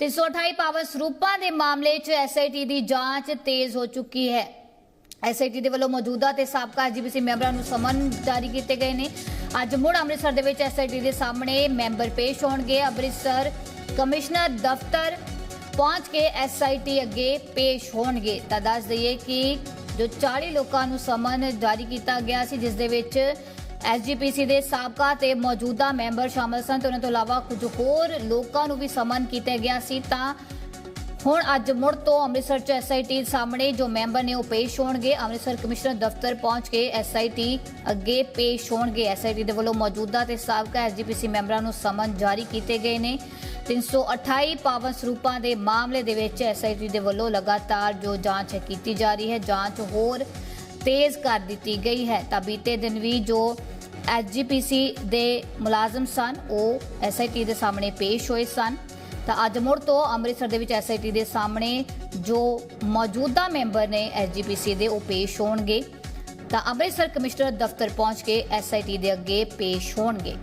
328 power ਸਰੂਪਾਂ ਦੇ ਮਾਮਲੇ 'ਚ ਐਸਆਈਟੀ ਦੀ ਜਾਂਚ ਤੇਜ਼ ਹੋ ਚੁੱਕੀ ਹੈ। ਐਸਆਈਟੀ ਦੇ ਵੱਲੋਂ ਮੌਜੂਦਾ ਤੇ ਸਾਬਕਾ ਐਸਜੀਪੀਸੀ ਮੈਂਬਰਾਂ ਨੂੰ ਸਮਨ ਜਾਰੀ ਕੀਤੇ ਗਏ ਨੇ। ਅੱਜ ਮੁੜ ਅੰਮ੍ਰਿਤਸਰ ਦੇ ਵਿੱਚ ਐਸਆਈਟੀ ਦੇ ਸਾਹਮਣੇ ਮੈਂਬਰ ਪੇਸ਼ ਹੋਣਗੇ। ਅੰਮ੍ਰਿਤਸਰ ਕਮਿਸ਼ਨਰ ਦਫ਼ਤਰ ਪਹੁੰਚ ਕੇ ਐਸਆਈਟੀ ਅੱਗੇ ਪੇਸ਼ ਹੋਣਗੇ। ਤਾਂ ਦੱਸ ਦਈਏ ਕਿ ਜੋ 40 ਲੋਕਾਂ ਨੂੰ ਸਮਨ ਜਾਰੀ ਕੀਤਾ ਗਿਆ ਸੀ, ਜਿਸ ਦੇ ਵਿੱਚ ਐਸਜੀਪੀਸੀ ਦੇ ਸਾਬਕਾ ਤੇ ਮੌਜੂਦਾ ਮੈਂਬਰ ਸ਼ਾਮਲ ਸਨ ਤੇ ਉਹਨਾਂ ਤੋਂ ਇਲਾਵਾ ਕੁਝ ਹੋਰ ਲੋਕਾਂ ਨੂੰ ਵੀ ਸਮਨ ਕੀਤਾ ਗਿਆ ਸੀ ਤਾਂ ਹੁਣ ਅੱਜ ਮੁੜ ਤੋਂ ਅੰਮ੍ਰਿਤਸਰ ਚ ਐਸਆਈਟੀ ਸਾਹਮਣੇ ਜੋ ਮੈਂਬਰ ਨੇ ਉਹ ਪੇਸ਼ ਹੋਣਗੇ। ਅੰਮ੍ਰਿਤਸਰ ਕਮਿਸ਼ਨਰ ਦਫ਼ਤਰ ਪਹੁੰਚ ਕੇ ਐਸਆਈਟੀ ਅੱਗੇ ਪੇਸ਼ ਹੋਣਗੇ। ਐਸਆਈਟੀ ਦੇ ਵੱਲੋਂ ਮੌਜੂਦਾ ਤੇ ਸਾਬਕਾ ਐਸਜੀਪੀਸੀ ਮੈਂਬਰਾਂ ਨੂੰ ਸਮਨ ਜਾਰੀ ਕੀਤੇ ਗਏ ਨੇ। 328 ਪਾਵਨ ਸਰੂਪਾਂ ਦੇ ਮਾਮਲੇ ਦੇ ਵਿੱਚ ਐਸਆਈਟੀ ਦੇ ਵੱਲੋਂ ਲਗਾਤਾਰ ਜੋ ਜਾਂਚ ਹੈ ਕੀਤੀ ਜਾ ਰਹੀ ਹੈ, ਜਾਂਚ ਹੋਰ ਤੇਜ਼ ਕਰ ਦਿੱਤੀ ਗਈ ਹੈ। ਤਾਂ ਬੀਤੇ ਦਿਨ ਵੀ ਜੋ ਐਸਜੀਪੀਸੀ ਦੇ ਮੁਲਾਜ਼ਮ ਸਨ। ਉਹ ਐਸਆਈਟੀ ਦੇ ਸਾਹਮਣੇ ਪੇਸ਼ ਹੋਏ ਸਨ। ਤਾਂ ਅੱਜ ਮੁੜ ਤੋਂ ਅੰਮ੍ਰਿਤਸਰ ਦੇ ਵਿੱਚ ਐਸਆਈਟੀ ਦੇ ਸਾਹਮਣੇ ਜੋ ਮੌਜੂਦਾ ਮੈਂਬਰ ਨੇ ਐਸਜੀਪੀਸੀ ਦੇ, ਉਹ ਪੇਸ਼ ਹੋਣਗੇ। ਤਾਂ ਅੰਮ੍ਰਿਤਸਰ ਕਮਿਸ਼ਨਰ ਦਫ਼ਤਰ ਪਹੁੰਚ ਕੇ ਐਸਆਈਟੀ ਦੇ ਅੱਗੇ ਪੇਸ਼ ਹੋਣਗੇ।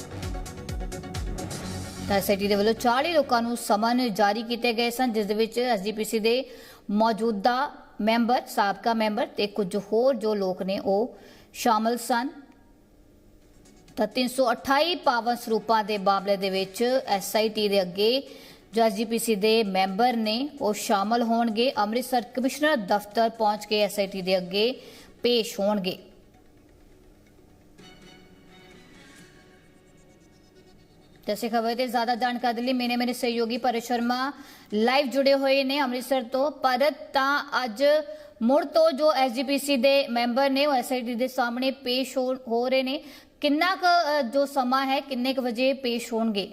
ਤਾਂ ਐਸਆਈਟੀ ਦੇ ਵੱਲੋਂ 40 ਲੋਕਾਂ ਨੂੰ ਸਮਨ ਜਾਰੀ ਕੀਤੇ ਗਏ ਸਨ, ਜਿਸ ਦੇ ਵਿੱਚ ਐਸਜੀਪੀਸੀ ਦੇ ਮੌਜੂਦਾ ਮੈਂਬਰ, ਸਾਬਕਾ ਮੈਂਬਰ ਤੇ ਕੁਝ ਹੋਰ ਜੋ ਲੋਕ ਨੇ, ਉਹ ਸ਼ਾਮਲ ਸਨ। ਤਾਂ 328 ਪਾਵਨ ਸਰੂਪਾਂ ਦੇ ਮਾਮਲੇ ਦੇ ਵਿੱਚ ਐਸਆਈਟੀ ਦੇ ਅੱਗੇ ਜੋ ਐਸਜੀਪੀਸੀ ਦੇ ਮੈਂਬਰ ਨੇ ਉਹ ਸ਼ਾਮਲ ਹੋਣਗੇ। ਅੰਮ੍ਰਿਤਸਰ ਕਮਿਸ਼ਨਰ ਦਫ਼ਤਰ ਪਹੁੰਚ ਕੇ ਐਸਆਈਟੀ ਦੇ ਅੱਗੇ ਪੇਸ਼ ਹੋਣਗੇ। ਜੈਸੇ ਖਬਰ ਤੇ ਜ਼ਿਆਦਾ ਜਾਣਕਾਰੀ ਲਈ ਮੈਨੇ ਮੇਰੇ ਸਹਿਯੋਗੀ ਪਰ ਸ਼ਰਮਾ ਲਾਈਵ ਜੁੜੇ ਹੋਏ ਨੇ ਅੰਮ੍ਰਿਤਸਰ ਤੋਂ। ਪਰ ਤਾਂ ਅੱਜ ਮੁੜ ਤੋਂ ਜੋ ਐਸਜੀਪੀਸੀ ਦੇ ਮੈਂਬਰ ਨੇ ਉਹ ਐਸਆਈਟੀ ਦੇ ਸਾਹਮਣੇ ਪੇਸ਼ ਹੋ ਹੋ ਰਹੇ ਨੇ। ਕਿੰਨਾ ਕੁ ਜੋ ਸਮਾਂ ਹੈ ਕਿੰਨੇ ਕੁ ਵਜੇ ਪੇਸ਼ ਹੋਣਗੇ?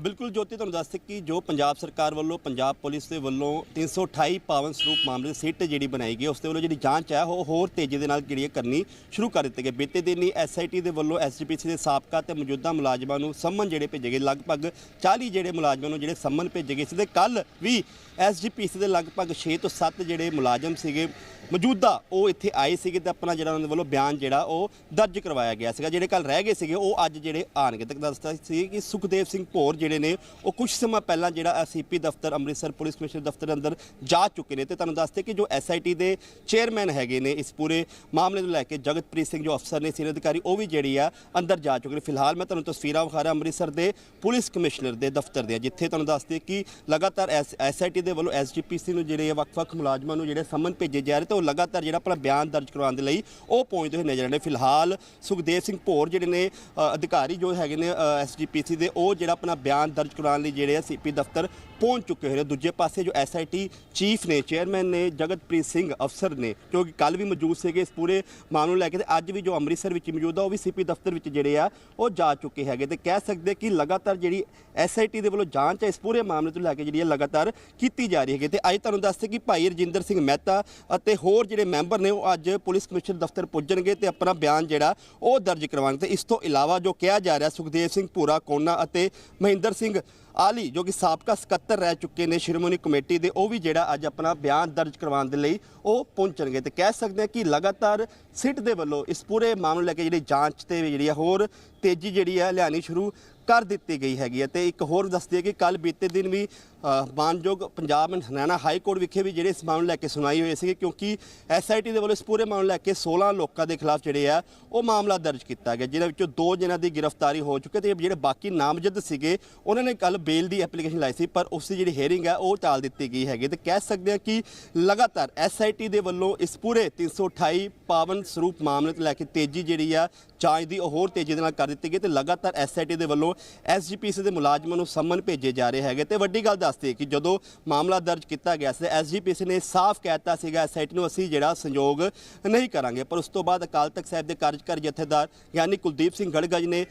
ਬਿਲਕੁਲ ਜੋਤੀ, ਤੁਹਾਨੂੰ ਦੱਸ ਕਿ ਜੋ ਪੰਜਾਬ ਸਰਕਾਰ ਵੱਲੋਂ ਪੰਜਾਬ ਪੁਲਿਸ ਦੇ ਵੱਲੋਂ 328 ਪਾਵਨ ਸਰੂਪ ਮਾਮਲੇ ਦੀ ਸਿੱਟ ਜਿਹੜੀ ਬਣਾਈ ਗਈ, ਉਸ ਦੇ ਵੱਲੋਂ ਜਿਹੜੀ ਜਾਂਚ ਹੈ, ਉਹ ਹੋਰ ਤੇਜ਼ੀ ਦੇ ਨਾਲ ਜਿਹੜੀ ਹੈ ਕਰਨੀ ਸ਼ੁਰੂ ਕਰ ਦਿੱਤੀ ਗਈ। ਬੀਤੇ ਦਿਨ ਹੀ ਐਸਆਈਟੀ ਦੇ ਵੱਲੋਂ ਐਸਜੀਪੀਸੀ ਦੇ ਸਾਬਕਾ ਤੇ ਮੌਜੂਦਾ ਮੁਲਾਜ਼ਮਾਂ ਨੂੰ ਸੰਮਨ ਜਿਹੜੇ ਭੇਜੇ ਗਏ, ਲਗਭਗ 40 ਜਿਹੜੇ ਮੁਲਾਜ਼ਮਾਂ ਨੂੰ ਜਿਹੜੇ ਸੰਮਨ ਭੇਜੇ ਗਏ ਸੀ ਤੇ ਕੱਲ ਵੀ ਐਸਜੀਪੀਸੀ ਦੇ ਲਗਭਗ 6 ਤੋਂ 7 ਜਿਹੜੇ ਮੁਲਾਜ਼ਮ ਸੀਗੇ, ਮੌਜੂਦਾ ਉਹ ਇੱਥੇ ਆਏ ਸੀਗੇ ਤੇ ਆਪਣਾ ਜਿਹੜਾ ਉਹਨਾਂ ਦੇ ਵੱਲੋਂ ਬਿਆਨ ਜਿਹੜਾ ਉਹ ਦਰਜ ਕਰਵਾਇਆ ਗਿਆ ਸੀਗਾ। ਜਿਹੜੇ ਕੱਲ ਰਹਿ ਗਏ ਸੀਗੇ, ਉਹ ਅੱਜ ਜਿਹੜੇ ਆਣਗੇ ਤੱਕ ਦੱਸਦਾ ਸੀ ਕਿ ਸੁਖਦੇਵ ਸਿੰਘ ਭੋਰ ਜਿਹੜੇ ਨੇ, ਉਹ ਕੁਝ ਸਮਾਂ ਪਹਿਲਾਂ ਜਿਹੜਾ ਐਸਸੀਪੀ ਦਫ਼ਤਰ, ਅੰਮ੍ਰਿਤਸਰ ਪੁਲਿਸ ਕਮਿਸ਼ਨਰ ਦਫ਼ਤਰ ਅੰਦਰ ਜਾ ਚੁੱਕੇ ਨੇ ਤੇ ਤੁਹਾਨੂੰ ਦੱਸਦੇ ਕਿ ਜੋ ਐਸਆਈਟੀ ਦੇ ਚੇਅਰਮੈਨ ਹੈਗੇ ਨੇ ਇਸ ਪੂਰੇ ਮਾਮਲੇ ਨੂੰ ਲੈ ਕੇ ਜਗਤਪ੍ਰੀਤ ਸਿੰਘ ਜੋ ਅਫਸਰ ਨੇ, ਸੀਨੀਅਰ ਅਧਿਕਾਰੀ, ਉਹ ਵੀ ਜਿਹੜੀ ਆ ਅੰਦਰ ਜਾ ਚੁੱਕੇ ਨੇ। ਫਿਲਹਾਲ ਮੈਂ ਤੁਹਾਨੂੰ ਤਸਵੀਰਾਂ ਵਿਖਾ ਰਿਹਾ ਅੰਮ੍ਰਿਤਸਰ ਦੇ ਪੁਲਿਸ ਕਮਿਸ਼ਨਰ ਦੇ ਦਫ਼ਤਰ ਦੀਆਂ, ਜਿੱਥੇ ਤੁਹਾਨੂੰ ਦੱਸਦੇ ਕਿ ਲਗਾਤਾਰ ਐਸਆਈਟੀ ਦੇ ਵੱਲੋਂ ਐਸਜੀਪੀਸੀ ਨੂੰ ਜਿਹੜੇ ਆ ਵੱਖ-ਵੱਖ ਮੁਲਾਜ਼ਮਾਂ ਨੂੰ ਜਿਹੜੇ ਸਮਨ ਭੇਜੇ ਜਾ ਰਹੇ ਤੇ ਉਹ ਲਗਾਤਾਰ ਜਿਹੜਾ ਆਪਣਾ ਬਿਆਨ ਦਰਜ ਕਰਵਾਉਣ ਦੇ ਲਈ ਉਹ ਪਹੁੰਚਦੇ ਹੋਏ ਨਜ਼ਰ ਆਉਂਦੇ ਫਿਲਹਾਲ ਸੁਖਦੇਵ ਸਿੰਘ ਭੋਰ ਜਿਹੜੇ ਨੇ ਅਧਿਕਾਰੀ ਜੋ ਹੈਗੇ ਨੇ ਐਸਜੀਪੀਸੀ ਦੇ, ਉਹ ਜਿਹੜਾ ਆਪਣਾ ਬਿਆਨ ਦਰਜ ਕਰਵਾਉਣ ਲਈ ਜਿਹੜੇ ਆ ਸੀਪੀ ਦਫ਼ਤਰ ਪਹੁੰਚ ਚੁੱਕੇ ਹੋਏ ਨੇ। ਦੂਜੇ ਪਾਸੇ ਜੋ ਐਸਆਈਟੀ ਚੀਫ ਨੇ, ਚੇਅਰਮੈਨ ਨੇ ਜਗਤਪ੍ਰੀਤ ਸਿੰਘ ਅਫਸਰ ਨੇ ਜੋ ਕਿ ਕੱਲ ਵੀ ਮੌਜੂਦ ਸੀਗੇ ਇਸ ਪੂਰੇ ਮਾਮਲੇ ਨੂੰ ਲੈ ਕੇ ਤੇ ਅੱਜ ਵੀ ਜੋ ਅੰਮ੍ਰਿਤਸਰ ਵਿੱਚ ਮੌਜੂਦ ਆ, ਉਹ ਵੀ ਸੀਪੀ ਦਫ਼ਤਰ ਵਿੱਚ ਜਿਹੜੇ ਆ, ਉਹ ਜਾ ਚੁੱਕੇ ਹੈਗੇ। ਤੇ ਕਹਿ ਸਕਦੇ ਕਿ ਲਗਾਤਾਰ ਜਿਹੜੀ ਐਸਆਈਟੀ ਦੇ ਵੱਲੋਂ ਜਾਂਚ ਹੈ, ਇਸ ਪੂਰੇ ਮਾਮਲੇ ਤੋਂ ਲੈ ਕੇ ਜਿਹੜੀ ਹੈ ਲਗਾਤਾਰ ਕੀਤੀ ਜਾ ਰਹੀ ਹੈਗੀ ਤੇ ਅੱਜ ਤੁਹਾਨੂੰ ਦੱਸਦੇ ਕਿ ਭਾਈ ਰਜਿੰਦਰ ਸਿੰਘ ਮਹਿਤਾ ਅਤੇ ਹੋਰ ਜਿਹੜੇ ਮੈਂਬਰ ਨੇ, ਉਹ ਅੱਜ ਪੁਲਿਸ ਕਮਿਸ਼ਨਰ ਦਫ਼ਤਰ ਪੁੱਜਣਗੇ ਤੇ ਆਪਣਾ ਬਿਆਨ ਜਿਹੜਾ ਉਹ ਦਰਜ ਕਰਵਾਉਣਗੇ। ਤੇ ਇਸ ਤੋਂ ਇਲਾਵਾ ਜੋ ਕਿਹਾ ਜਾ ਰਿਹਾ, ਸੁਖਦੇਵ ਸਿੰਘ ਭੂਰਾ, ਕੋਨਾ ਅਤੇ ਮਹਿੰਦਰ ਸਿੰਘ ਆਲੀ, ਜੋ ਕਿ ਸਾਬਕਾ ਸਕੱਤਰ ਰਹਿ ਚੁੱਕੇ ਨੇ ਸ਼੍ਰੋਮਣੀ ਕਮੇਟੀ ਦੇ, ਉਹ ਵੀ ਜਿਹੜਾ ਅੱਜ ਆਪਣਾ ਬਿਆਨ ਦਰਜ ਕਰਵਾਉਣ ਦੇ ਲਈ ਉਹ ਪਹੁੰਚਣਗੇ ਤੇ ਕਹਿ ਸਕਦੇ ਹਾਂ ਕਿ ਲਗਾਤਾਰ ਸਿੱਟ ਦੇ ਵੱਲੋਂ ਇਸ ਪੂਰੇ ਮਾਮਲੇ ਲੈ ਕੇ ਜਿਹੜੀ ਜਾਂਚ ਤੇ ਜਿਹੜੀ ਆ ਹੋਰ ਤੇਜ਼ੀ ਜਿਹੜੀ ਹੈ ਲਿਆਣੀ ਸ਼ੁਰੂ ਕਰ ਦਿੱਤੀ ਗਈ ਹੈਗੀ ਹੈ ਤੇ ਇੱਕ ਹੋਰ ਦੱਸਦੀ ਹੈ ਕਿ ਕੱਲ ਬੀਤੇ ਦਿਨ ਵੀ ਮਾਨਯੋਗ Punjab and Haryana high court ਵਿਖੇ ਵੀ ਜਿਹੜੇ ਇਸ ਮਾਮਲੇ ਨੂੰ ਲੈ ਕੇ ਸੁਣਾਈ ਹੋਈ ਸੀ ਕਿਉਂਕਿ ਐਸਆਈਟੀ ਦੇ ਵੱਲੋਂ ਇਸ ਪੂਰੇ ਮਾਮਲੇ ਨੂੰ ਲੈ ਕੇ 16 ਲੋਕਾਂ ਦੇ ਖਿਲਾਫ ਜਿਹੜੇ ਆ, ਉਹ ਮਾਮਲਾ ਦਰਜ ਕੀਤਾ ਗਿਆ, ਜਿਹਦੇ ਵਿੱਚੋਂ ਦੋ ਜਣਾਂ ਦੀ ਗ੍ਰਿਫਤਾਰੀ ਹੋ ਚੁੱਕੀ ਤੇ ਜਿਹੜੇ ਬਾਕੀ ਨਾਮਜ਼ਦ ਸੀਗੇ, ਉਹਨਾਂ ਨੇ ਕੱਲ ਬੇਲ ਦੀ ਐਪਲੀਕੇਸ਼ਨ ਲਾਈ ਸੀ, ਪਰ ਉਸ ਦੀ ਜਿਹੜੀ ਹੀਅਰਿੰਗ ਹੈ ਉਹ ਟਾਲ ਦਿੱਤੀ ਗਈ ਹੈਗੀ। ਤੇ ਕਹਿ ਸਕਦੇ ਹਾਂ ਕਿ ਲਗਾਤਾਰ ਐਸਆਈਟੀ ਦੇ ਵੱਲੋਂ ਇਸ ਪੂਰੇ 328 ਪਾਵਨ ਸਰੂਪ ਮਾਮਲੇ ਤੋਂ ਲੈ ਕੇ ਤੇਜ਼ੀ ਜਿਹੜੀ ਆ, ਜਾਂਚ ਦੀ ਉਹ ਹੋਰ ਤੇਜ਼ੀ ਦੇ ਨਾਲ ਕਰ ਦਿੱਤੀ ਗਈ, ਤੇ ਲਗਾਤਾਰ ਐਸਆਈਟੀ ਦੇ ਵੱਲੋਂ ਐਸਜੀਪੀਸੀ ਦੇ ਮੁਲਾਜ਼ਮਾਂ ਨੂੰ ਸੰਮਨ ਭੇਜੇ ਜਾ ਰਹੇ ਹੈਗੇ। ਤੇ ਵੱਡੀ ਗੱਲ ਦੱਸ ਦੱਸਦੇ ਕਿ ਜਦੋਂ ਮਾਮਲਾ ਦਰਜ ਕੀਤਾ ਗਿਆ ਸੀ ਐਸਜੀਪੀਸੀ ਨੇ ਸਾਫ਼ ਕਹਿਤਾ ਸੀਗਾ ਐਸਆਈਟੀ ਨੂੰ ਅਸੀਂ ਜਿਹੜਾ ਸੰਯੋਗ ਨਹੀਂ ਕਰਾਂਗੇ। ਪਰ ਉਸ ਤੋਂ ਬਾਅਦ ਅਕਾਲ ਤਖਤ ਸਾਹਿਬ ਦੇ ਕਾਰਜਕਾਰੀ ਜਥੇਦਾਰ ਯਾਨੀ ਕੁਲਦੀਪ ਸਿੰਘ ਗੜਗਜ ਨੇ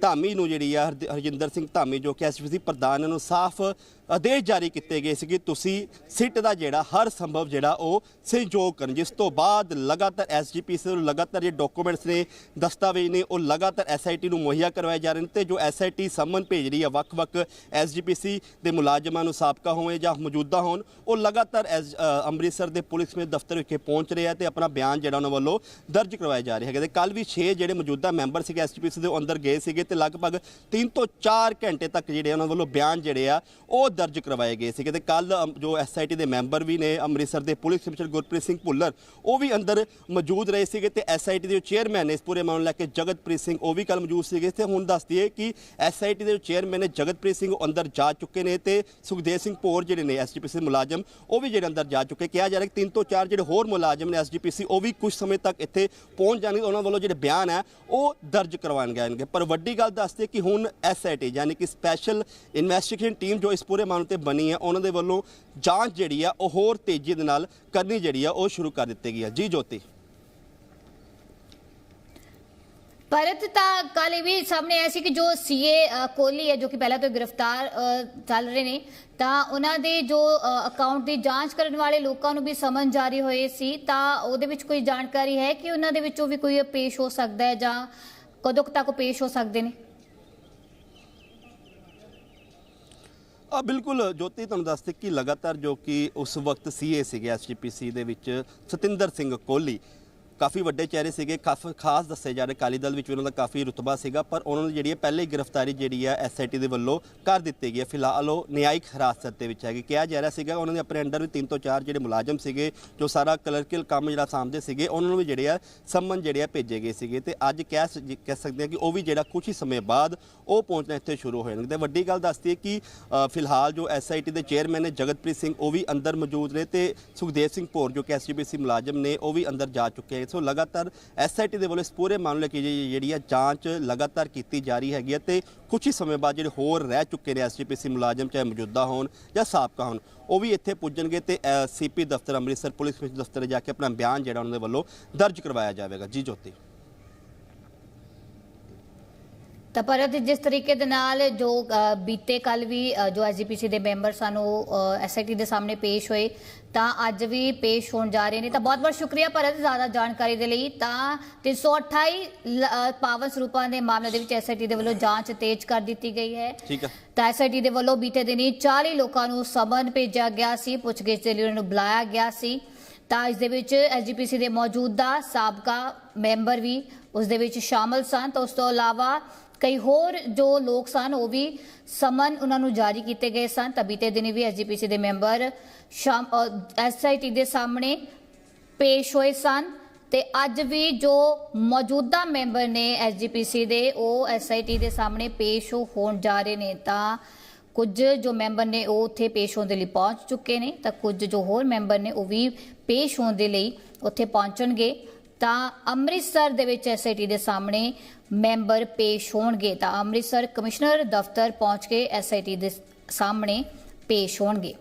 ਧਾਮੀ ਨੂੰ ਜਿਹੜੀ ਆ, ਹਰਦ- ਹਰਜਿੰਦਰ ਸਿੰਘ ਧਾਮੀ ਜੋ ਕਿ ਐਸਜੀਪੀਸੀ ਪ੍ਰਧਾਨ ਨੂੰ ਸਾਫ਼ ਆਦੇਸ਼ ਜਾਰੀ ਕੀਤੇ ਗਏ ਸੀ ਕਿ ਤੁਸੀਂ ਸਿੱਟ ਦਾ ਜਿਹੜਾ ਹਰ ਸੰਭਵ ਜਿਹੜਾ ਉਹ ਸਹਿਯੋਗ ਕਰਨ। ਜਿਸ ਤੋਂ ਬਾਅਦ ਲਗਾਤਾਰ ਐਸਜੀਪੀਸੀ ਨੂੰ ਲਗਾਤਾਰ ਇਹ ਡਾਕੂਮੈਂਟਸ ਨੇ, ਦਸਤਾਵੇਜ਼ ਨੇ, ਉਹ ਲਗਾਤਾਰ ਐਸਆਈਟੀ ਨੂੰ ਮੁਹੱਈਆ ਕਰਵਾਏ ਜਾ ਰਹੇ ਨੇ ਤੇ ਜੋ ਐਸਆਈਟੀ ਸੰਮਨ ਭੇਜ ਰਹੀ ਹੈ ਵੱਖ-ਵੱਖ ਐਸਜੀਪੀਸੀ ਦੇ ਮੁਲਾਜ਼ਮਾਂ ਨੂੰ ਸਾਬਕਾ ਹੋਵੇ ਜਾਂ ਮੌਜੂਦਾ ਹੋਣ, ਉਹ ਲਗਾਤਾਰ ਐਸ- ਅੰਮ੍ਰਿਤਸਰ ਦੇ ਪੁਲਿਸ ਸਮੇਤ ਦਫ਼ਤਰ ਵਿਖੇ ਪਹੁੰਚ ਰਹੇ ਆ ਤੇ ਆਪਣਾ ਬਿਆਨ ਜਿਹੜਾ ਉਹਨਾਂ ਵੱਲੋਂ ਦਰਜ ਕਰਵਾਇਆ ਜਾ ਰਿਹਾ ਹੈਗਾ ਤੇ ਕੱਲ ਵੀ 6 ਜਿਹੜੇ ਮੌਜੂਦਾ ਮੈਂਬਰ ਸੀਗੇ ਐਸਜੀਪੀਸੀ ਦੇ ਅੰਦਰ ਗਏ ਸੀਗੇ ਤੇ ਲਗਭਗ 3 ਤੋਂ 4 ਘੰਟੇ ਤੱਕ ਜਿਹੜੇ ਉਹਨਾਂ ਵੱਲੋਂ ਬਿਆਨ ਜਿਹੜੇ ਆ, ਉਹ ਦਰਜ ਕਰਵਾਏ ਗਏ ਸੀਗੇ ਤੇ ਕੱਲ ਜੋ ਐਸਆਈਟੀ ਦੇ ਮੈਂਬਰ ਵੀ ਨੇ ਅੰਮ੍ਰਿਤਸਰ ਦੇ ਪੁਲਿਸ ਕਮਿਸ਼ਨਰ ਗੁਰਪ੍ਰੀਤ ਸਿੰਘ ਭੁੱਲਰ, ਉਹ ਵੀ ਅੰਦਰ ਮੌਜੂਦ ਰਹੇ ਸੀਗੇ ਤੇ ਐਸਆਈਟੀ ਦੇ ਚੇਅਰਮੈਨ ਨੇ ਇਸ ਪੂਰੇ ਮਾਮਲੇ ਨੂੰ ਲੈ ਕੇ ਜਗਤਪ੍ਰੀਤ ਸਿੰਘ, ਉਹ ਵੀ ਕੱਲ ਮੌਜੂਦ ਸੀਗੇ। ਤੇ ਹੁਣ ਦੱਸ ਦਈਏ ਕਿ ਐਸਆਈਟੀ ਦੇ ਚੇਅਰਮੈਨ ਨੇ ਜਗਤਪ੍ਰੀਤ ਸਿੰਘ, ਉਹ ਅੰਦਰ ਜਾ ਚੁੱਕੇ ਨੇ ਤੇ ਸੁਖਦੇਵ ਸਿੰਘ ਭੋਰ ਜਿਹੜੇ ਨੇ ਐਸਜੀਪੀਸੀ ਮੁਲਾਜ਼ਮ, ਉਹ ਵੀ ਜਿਹੜੇ ਅੰਦਰ ਜਾ ਚੁੱਕੇ ਕਿਹਾ ਜਾ ਰਿਹਾ ਕਿ ਤਿੰਨ ਤੋਂ ਚਾਰ ਜਿਹੜੇ ਹੋਰ ਮੁਲਾਜ਼ਮ ਨੇ ਐਸਜੀਪੀਸੀ ਉਹ ਵੀ ਕੁਝ ਸਮੇਂ ਤੱਕ ਇੱਥੇ ਪਹੁੰਚ ਜਾਣਗੇ। ਉਹਨਾਂ ਵੱਲੋਂ ਜਿਹੜੇ ਬਿਆਨ ਹੈ, ਉਹ ਦਰਜ ਕਰਵਾਉਣ ਜਾਣਗੇ। ਪਰ ਵੱਡੀ ਗੱਲ ਦੱਸਦੇ ਕਿ ਹੁਣ ਐਸਆਈਟੀ ਯਾਨੀ ਕਿ ਸਪੈਸ਼ਲ ਇਨਵੈਸਟੀਗੇਸ਼ਨ ਟੀਮ ਜੋ ਇਸ ਪੂਰੇ ਮਾਮਲੇ ਤੇ ਬਣੀ ਹੈ, ਉਹਨਾਂ ਦੇ ਵੱਲੋਂ ਜਾਂਚ ਜਿਹੜੀ ਆ, ਉਹ ਹੋਰ ਤੇਜ਼ੀ ਦੇ ਨਾਲ ਕਰਨੀ ਜਿਹੜੀ ਆ, ਉਹ ਸ਼ੁਰੂ ਕਰ ਦਿੱਤੀ ਗਈ ਹੈ ਜੀ ਜੋਤੀ। ਭਾਰਤ, ਤਾਂ ਕੱਲ ਇਹ ਵੀ ਸਾਹਮਣੇ ਆਇਆ ਸੀ ਕਿ ਜੋ ਸੀਏ ਕੋਹਲੀ ਹੈ, ਜੋ ਕਿ ਪਹਿਲਾਂ ਤੋਂ ਗ੍ਰਿਫਤਾਰ ਚੱਲ ਰਹੇ ਨੇ, ਤਾਂ ਉਹਨਾਂ ਦੇ ਜੋ ਅਕਾਊਂਟ ਦੀ ਜਾਂਚ ਕਰਨ ਵਾਲੇ ਲੋਕਾਂ ਨੂੰ ਵੀ ਸਮਨ ਜਾਰੀ ਹੋਏ ਸੀ, ਤਾਂ ਉਹਦੇ ਵਿੱਚ ਕੋਈ ਜਾਣਕਾਰੀ ਹੈ ਕਿ ਉਹਨਾਂ ਦੇ ਵਿੱਚੋਂ ਵੀ ਕੋਈ ਪੇਸ਼ ਹੋ ਸਕਦਾ ਹੈ ਜਾਂ ਕਦੋਂ ਤੱਕ ਪੇਸ਼ ਹੋ ਸਕਦੇ ਨੇ? ਆ ਬਿਲਕੁਲ ਜੋਤੀ, ਤੁਹਾਨੂੰ ਦੱਸਦੇ ਕਿ ਲਗਾਤਾਰ ਜੋ ਕਿ ਉਸ ਵਕਤ ਸੀਏ ਸੀਗੇ ਐਸਜੀਪੀਸੀ ਦੇ ਵਿੱਚ ਸਤਿੰਦਰ ਸਿੰਘ ਕੋਹਲੀ। ਕਾਫੀ ਵੱਡੇ ਚਿਹਰੇ ਸੀਗੇ ਕਾਫੀ ਖਾਸ ਦੱਸੇ ਜਾ ਰਹੇ ਅਕਾਲੀ ਦਲ ਵਿੱਚ ਉਹਨਾਂ ਦਾ ਕਾਫੀ ਰੁਤਬਾ ਸੀਗਾ, ਪਰ ਉਹਨਾਂ ਨੂੰ ਜਿਹੜੀ ਹੈ ਪਹਿਲੇ ਹੀ ਗ੍ਰਿਫਤਾਰੀ ਜਿਹੜੀ ਹੈ ਐਸਆਈਟੀ ਦੇ ਵੱਲੋਂ ਕਰ ਦਿੱਤੀ ਗਈ ਹੈ। ਫਿਲਹਾਲ ਉਹ ਨਿਆਇਕ ਹਿਰਾਸਤ ਦੇ ਵਿੱਚ ਹੈਗੇ। ਕਿਹਾ ਜਾ ਰਿਹਾ ਸੀਗਾ, ਉਹਨਾਂ ਦੇ ਆਪਣੇ ਅੰਡਰ ਵੀ ਤਿੰਨ ਤੋਂ ਚਾਰ ਜਿਹੜੇ ਮੁਲਾਜ਼ਮ ਸੀਗੇ, ਜੋ ਸਾਰਾ ਕਲਰਕਲ ਕੰਮ ਜਿਹੜਾ ਸਾਂਭਦੇ ਸੀਗੇ, ਉਹਨਾਂ ਨੂੰ ਵੀ ਜਿਹੜੇ ਆ ਸੰਮਨ ਜਿਹੜੇ ਆ ਭੇਜੇ ਗਏ ਸੀਗੇ ਤੇ ਅੱਜ ਕਹਿ ਸ- ਕਹਿ ਸਕਦੇ ਹਾਂ ਕਿ ਉਹ ਵੀ ਜਿਹੜਾ ਕੁਝ ਹੀ ਸਮੇਂ ਬਾਅਦ ਉਹ ਪਹੁੰਚਣਾ ਇੱਥੇ ਸ਼ੁਰੂ ਹੋ ਜਾਣਗੇ। ਤੇ ਵੱਡੀ ਗੱਲ ਦੱਸਦੀ ਹੈ ਕਿ ਫਿਲਹਾਲ ਜੋ ਐਸਆਈਟੀ ਦੇ ਚੇਅਰਮੈਨ ਨੇ ਜਗਤਪ੍ਰੀਤ ਸਿੰਘ, ਉਹ ਵੀ ਅੰਦਰ ਮੌਜੂਦ ਨੇ ਤੇ ਸੁਖਦੇਵ ਸਿੰਘ ਭੋਰ ਜੋ ਕਿ ਐਸਜੀਪੀਸੀ ਮੁਲਾਜ਼ਮ ਨੇ, ਉਹ ਵੀ ਅੰਦਰ ਜਾ ਚੁੱਕੇ ਸੋ ਲਗਾਤਾਰ ਐਸਆਈਟੀ ਦੇ ਵੱਲੋਂ ਇਸ ਪੂਰੇ ਮਾਮਲੇ ਕੀ ਜਿਹੜੀ ਆ ਜਾਂਚ ਲਗਾਤਾਰ ਕੀਤੀ ਜਾ ਰਹੀ ਹੈਗੀ ਹੈ ਤੇ ਕੁਝ ਹੀ ਸਮੇਂ ਬਾਅਦ ਜਿਹੜੇ ਹੋਰ ਰਹਿ ਚੁੱਕੇ ਨੇ ਐਸਜੀਪੀਸੀ ਮੁਲਾਜ਼ਮ ਚਾਹੇ ਮੌਜੂਦਾ ਹੋਣ ਜਾਂ ਸਾਬਕਾ ਹੋਣ, ਉਹ ਵੀ ਇੱਥੇ ਪੁੱਜਣਗੇ ਤੇ ਸੀਪੀ ਦਫ਼ਤਰ, ਅੰਮ੍ਰਿਤਸਰ ਪੁਲਿਸ ਕਮਿਸ਼ਨਰ ਦਫ਼ਤਰ ਜਾ ਕੇ ਆਪਣਾ ਬਿਆਨ ਜਿਹੜਾ ਉਹਨਾਂ ਦੇ ਵੱਲੋਂ ਦਰਜ ਕਰਵਾਇਆ ਜਾਵੇਗਾ। ਜੀ ਜੋਤੀ। ਤਾਂ ਭਾਰਤ ਜਿਸ ਤਰੀਕੇ ਦੇ ਨਾਲ ਜੋ ਬੀਤੇ ਕੱਲ ਵੀ ਜੋ ਐਸਜੀਪੀਸੀ ਦੇ ਮੈਂਬਰ ਸਨ ਐਸਆਈਟੀ ਦੇ ਸਾਹਮਣੇ ਪੇਸ਼ ਹੋਏ ਤਾਂ ਅੱਜ ਵੀ ਪੇਸ਼ ਹੋਣ ਜਾ ਰਹੇ ਨੇ। ਤਾਂ ਬਹੁਤ ਬਹੁਤ ਸ਼ੁਕਰੀਆ ਭਾਰਤ ਜ਼ਿਆਦਾ ਜਾਣਕਾਰੀ ਦੇ ਲਈ। ਤਾਂ 328 ਲ- ਅ, ਪਾਵਨ ਸਰੂਪਾਂ ਦੇ ਮਾਮਲੇ ਦੇ ਵਿੱਚ ਐਸਆਈਟੀ ਦੇ ਵੱਲੋਂ ਜਾਂਚ ਤੇਜ਼ ਕਰ ਦਿੱਤੀ ਗਈ ਹੈ। ਠੀਕ ਹੈ। ਤਾਂ ਐਸਆਈਟੀ ਦੇ ਵੱਲੋਂ ਬੀਤੇ ਦਿਨੀ 40 ਲੋਕਾਂ ਨੂੰ ਸਮਨ ਭੇਜਿਆ ਗਿਆ ਸੀ ਪੁੱਛਗਿੱਛ ਦੇ ਲਈ ਉਹਨਾਂ ਨੂੰ ਬੁਲਾਇਆ ਗਿਆ ਸੀ। ਤਾਂ ਇਸ ਦੇ ਵਿੱਚ ਐਸਜੀਪੀਸੀ ਦੇ ਮੌਜੂਦਾ ਸਾਬਕਾ ਮੈਂਬਰ ਵੀ ਉਸ ਦੇ ਵਿੱਚ ਸ਼ਾਮਲ ਸਨ। ਤਾਂ ਉਸ ਤੋਂ ਇਲਾਵਾ ਕਈ ਹੋਰ ਜੋ ਲੋਕ ਸਨ, ਉਹ ਵੀ ਸਮਨ ਉਹਨਾਂ ਨੂੰ ਜਾਰੀ ਕੀਤੇ ਗਏ ਸਨ। ਤਾਂ ਬੀਤੇ ਦਿਨੀ ਵੀ ਐਸਜੀਪੀਸੀ ਦੇ ਮੈਂਬਰ ਸ਼ਾਮ ਐਸਆਈਟੀ ਦੇ ਸਾਹਮਣੇ ਪੇਸ਼ ਹੋਏ ਸਨ। ਤੇ ਅੱਜ ਵੀ ਜੋ ਮੌਜੂਦਾ ਮੈਂਬਰ ਨੇ ਐਸਜੀਪੀਸੀ ਦੇ, ਉਹ ਐਸਆਈਟੀ ਦੇ ਸਾਹਮਣੇ ਪੇਸ਼ ਹੋਣ ਜਾ ਰਹੇ ਨੇ। ਤਾਂ ਕੁਝ ਜੋ ਮੈਂਬਰ ਨੇ, ਉਹ ਉੱਥੇ ਪੇਸ਼ ਹੋਣ ਦੇ ਲਈ ਪਹੁੰਚ ਚੁੱਕੇ ਨੇ। ਤਾਂ ਕੁਝ ਜੋ ਹੋਰ ਮੈਂਬਰ ਨੇ, ਉਹ ਵੀ ਪੇਸ਼ ਹੋਣ ਦੇ ਲਈ ਉੱਥੇ ਪਹੁੰਚਣਗੇ। ਤਾਂ ਅੰਮ੍ਰਿਤਸਰ ਦੇ ਵਿੱਚ ਐਸਆਈਟੀ ਦੇ ਸਾਹਮਣੇ ਮੈਂਬਰ ਪੇਸ਼ ਹੋਣਗੇ। ਤਾਂ ਅੰਮ੍ਰਿਤਸਰ ਕਮਿਸ਼ਨਰ ਦਫ਼ਤਰ ਪਹੁੰਚ ਕੇ ਐਸਆਈਟੀ ਦੇ ਸਾਹਮਣੇ ਪੇਸ਼ ਹੋਣਗੇ।